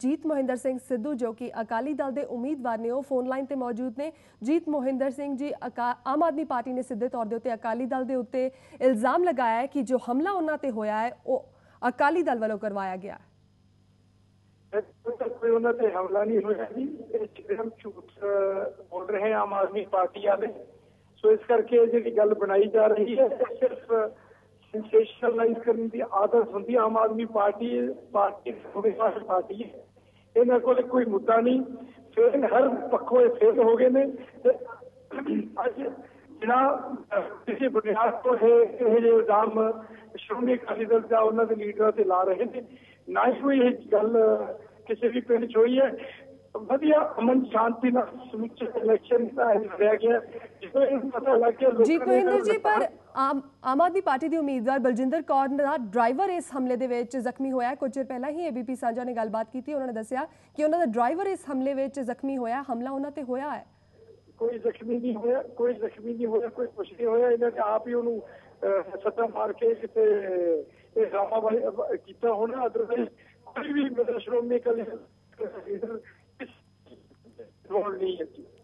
ਜੀਤ ਮੋਹਿੰਦਰ ਸਿੰਘ ਸਿੱਧੂ, ਜੋ ਕਿ ਅਕਾਲੀ ਦਲ ਦੇ ਉਮੀਦਵਾਰ ਨੇ, ਉਹ ਫੋਨ ਲਾਈਨ ਤੇ ਮੌਜੂਦ ਨੇ। ਜੀਤ ਮੋਹਿੰਦਰ ਸਿੰਘ ਜੀ ਆਮ ਆਦਮੀ ਪਾਰਟੀ ਨੇ ਸਿੱਧੇ ਤੌਰ ਦੇ ਉੱਤੇ ਅਕਾਲੀ ਦਲ ਦੇ ਉੱਤੇ ਇਲਜ਼ਾਮ ਲਗਾਇਆ ਹੈ ਕਿ ਜੋ ਹਮਲਾ ਉਹਨਾਂ ਤੇ ਹੋਇਆ ਹੈ, ਉਹ ਅਕਾਲੀ ਦਲ ਵੱਲੋਂ ਕਰਵਾਇਆ ਗਿਆ ਹੈ। ਕੋਈ ਉਹਨਾਂ ਤੇ ਹਮਲਾ ਨਹੀਂ ਹੋਇਆ ਜੀ। ਇਹ ਸਿਰਫ ਝੂਠ ਬੋਲ ਰਹੇ ਆਮ ਆਦਮੀ ਪਾਰਟੀ ਵਾਲੇ। ਸੋ ਇਸ ਕਰਕੇ ਜਿਹੜੀ ਗੱਲ ਬਣਾਈ ਜਾ ਰਹੀ ਹੈ ਸਿਰਫ ਸੈਂਸੇਸ਼ਨਲਾਈਜ਼ ਕਰਨ ਦੀ ਆਦਤ ਹੁੰਦੀ ਆਮ ਆਦਮੀ ਪਾਰਟੀ ਪਾਰਟੀ ਸੰਵਿਧਾਨ ਪਾਰਟੀ ਹੈ। ਇਹਨਾਂ ਕੋਲ ਕੋਈ ਮੁੱਦਾ ਨਹੀਂ। ਫੇਲ ਹਰ ਪੱਖੋਂ ਇਹ ਫੇਲ ਹੋ ਗਏ ਨੇ। ਤੇ ਅੱਜ ਜਿਹੜਾ ਕਿਸੇ ਬੁਨਿਆਦ ਤੋਂ ਇਹ ਇਹ ਜਿਹੇ ਇਲਜ਼ਾਮ ਸ਼੍ਰੋਮਣੀ ਅਕਾਲੀ ਦਲ ਦਾ ਉਹਨਾਂ ਦੇ ਲੀਡਰਾਂ ਤੇ ਲਾ ਰਹੇ ਨੇ। ਨਾ ਹੀ ਕੋਈ ਇਹ ਗੱਲ ਕਿਸੇ ਵੀ ਪਿੰਡ 'ਚ ਹੋਈ ਹੈ। ਵਧੀਆ ਅਮਨ ਸ਼ਾਂਤੀ ਨਾਲ ਸਮੁੱਚੇ ਇਲੈਕਸ਼ਨ ਦਾ ਲੜਿਆ ਗਿਆ ਜਦੋਂ ਇਹ ਪਤਾ ਲੱਗ ਗਿਆ ਜੀ ਕੋਹਿੰਦਰ ਜੀ ਪਰ ਆਮ ਆਦਮੀ ਪਾਰਟੀ ਦੀ ਉਮੀਦਵਾਰ ਬਲਜਿੰਦਰ ਕੌਰ ਦਾ ਡਰਾਈਵਰ ਇਸ ਹਮਲੇ ਦੇ ਵਿੱਚ ਜ਼ਖਮੀ ਹੋਇਆ। ਕੁਝ ਚਿਰ ਪਹਿਲਾਂ ਹੀ ਏਬੀਪੀ ਸਾਂਝਾ ਨੇ ਗੱਲਬਾਤ ਕੀਤੀ ਉਹਨਾਂ ਨੇ ਦੱਸਿਆ ਕਿ ਉਹਨਾਂ ਦਾ ਡਰਾਈਵਰ ਇਸ ਹਮਲੇ ਵਿੱਚ ਜ਼ਖਮੀ ਹੋਇਆ ਹਮਲਾ ਉਹਨਾਂ ਤੇ ਹੋਇਆ ਹੈ। ਕੋਈ ਜ਼ਖਮੀ ਨਹੀਂ ਹੋਇਆ ਕੋਈ ਜ਼ਖਮੀ ਨਹੀਂ ਹੋਇਆ ਕੋਈ ਕੁਛ ਨਹੀਂ ਹੋਇਆ। ਇਹਨਾਂ ਨੇ ਆਪ ਹੀ ਉਹਨੂੰ ਸੱਟਾਂ ਮਾਰ ਕੇ ਕਿਤੇ ਇਹ ਵਾਲੇ ਕੀਤਾ ਹੋਣਾ। ਅਦਰਵਾਈਜ਼ ਕੋਈ ਵੀ ਮਤਲਬ ਸ਼੍ਰੋਮਣੀ ਅਕਾਲੀ ਦਲ